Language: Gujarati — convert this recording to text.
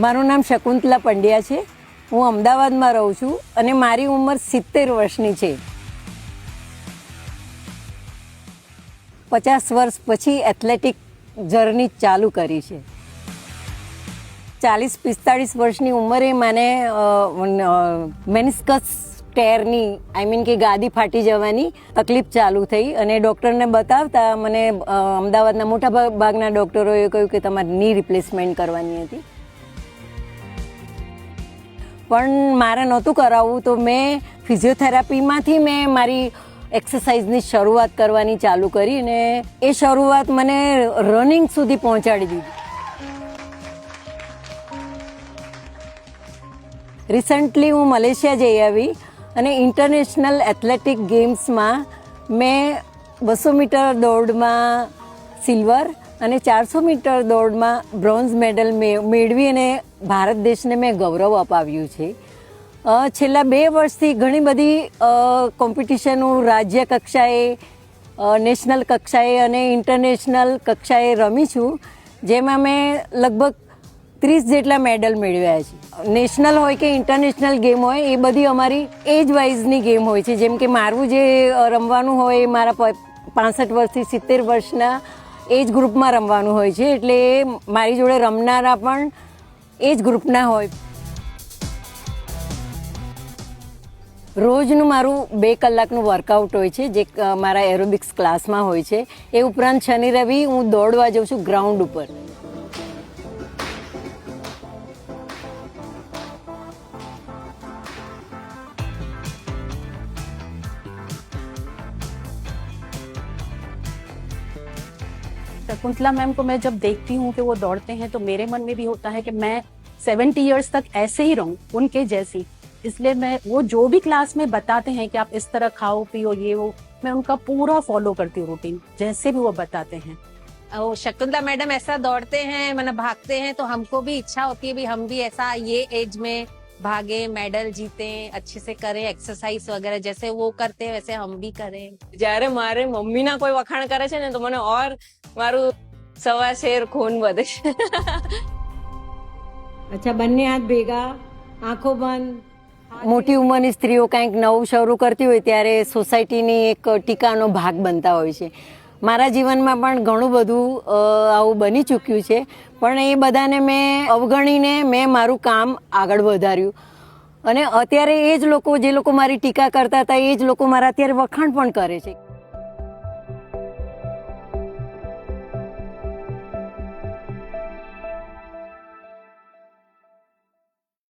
મારું નામ શકુંતલા પંડ્યા છે. હું અમદાવાદમાં રહું છું અને મારી ઉંમર સિત્તેર વર્ષની છે. પચાસ વર્ષ પછી એથ્લેટિક જર્ની ચાલુ કરી છે. ચાલીસ પિસ્તાળીસ વર્ષની ઉંમરે મને મેનિસ્કસ ટેરની, આઈ મીન કે ગાદી ફાટી જવાની તકલીફ ચાલુ થઈ અને ડૉક્ટરને બતાવતા મને અમદાવાદના મોટા ભાગ- ભાગના ડૉક્ટરોએ કહ્યું કે તમારે ની રિપ્લેસમેન્ટ કરવાની હતી. પણ મારે નહોતું કરાવવું, તો મેં ફિઝિયોથેરાપીમાંથી મેં મારી એક્સરસાઇઝની શરૂઆત કરવાની ચાલુ કરી અને એ શરૂઆત મને રનિંગ સુધી પહોંચાડી દીધી. રિસન્ટલી હું મલેશિયા જઈ આવી અને ઇન્ટરનેશનલ એથ્લેટિક ગેમ્સમાં મેં બસો મીટર દોડમાં સિલ્વર અને ચારસો મીટર દોડમાં બ્રોન્ઝ મેડલ મેળવી અને ભારત દેશને મેં ગૌરવ અપાવ્યું છે. છેલ્લા બે વર્ષથી ઘણી બધી કોમ્પિટિશનો રાજ્ય કક્ષાએ નેશનલ કક્ષાએ અને ઇન્ટરનેશનલ કક્ષાએ રમી છું, જેમાં મેં લગભગ ત્રીસ જેટલા મેડલ મેળવ્યા છે. નેશનલ હોય કે ઇન્ટરનેશનલ ગેમ હોય, એ બધી અમારી એજ વાઇઝની ગેમ હોય છે. જેમ કે મારું જે રમવાનું હોય એ મારા પાસઠ વર્ષથી સિત્તેર વર્ષના એજ ગ્રુપમાં રમવાનું હોય છે, એટલે મારી જોડે રમનારા પણ એ જ ગ્રુપના હોય. રોજનું મારું બે કલાકનું વર્કઆઉટ હોય છે, જે મારા એરોબિક્સ ક્લાસમાં હોય છે. એ ઉપરાંત શનિ રવિ હું દોડવા જાઉં છું ગ્રાઉન્ડ ઉપર. शकुंतला मैम को मैं जब देखती हूँ कि वो दौड़ते हैं तो मेरे मन में भी होता है कि मैं सेवेंटी इयर्स तक ऐसे ही रहूँ, उनके जैसी। इसलिए मैं, वो जो भी क्लास में बताते हैं कि आप इस तरह खाओ, पियो, ये वो, मैं उनका पूरा फॉलो करती हूँ रूटीन, जैसे भी वो बताते हैं। वो शकुंतला मैडम ऐसा दौड़ते हैं मतलब भागते हैं तो हमको भी इच्छा होती है भी हम भी ऐसा ये एज में भागे मेडल जीते अच्छे से करें एक्सरसाइज वगैरह जैसे वो करते हैं वैसे हम भी करें જ્યારે મારે મમ્મીના કોઈ વખાણ કરે છે ને તો મને ઓર મારું સવા શેર ખૂન વધે છે અચ્છા બંને હાથ ભેગા આંખો બંધ મોટી ઉંમરની સ્ત્રીઓ કંઈક નવું શરૂ કરતી હોય ત્યારે સોસાયટીની એક ટીકાનો ભાગ બનતા હોય છે મારા જીવનમાં પણ ઘણું બધું આવું બની ચૂક્યું છે. પણ એ બધાને મેં અવગણીને મેં મારું કામ આગળ વધાર્યું. અને અત્યારે એ જ લોકો, જે લોકો મારી ટીકા કરતા હતા, એ જ લોકો મારા અત્યારે વખાણ પણ કરે છે.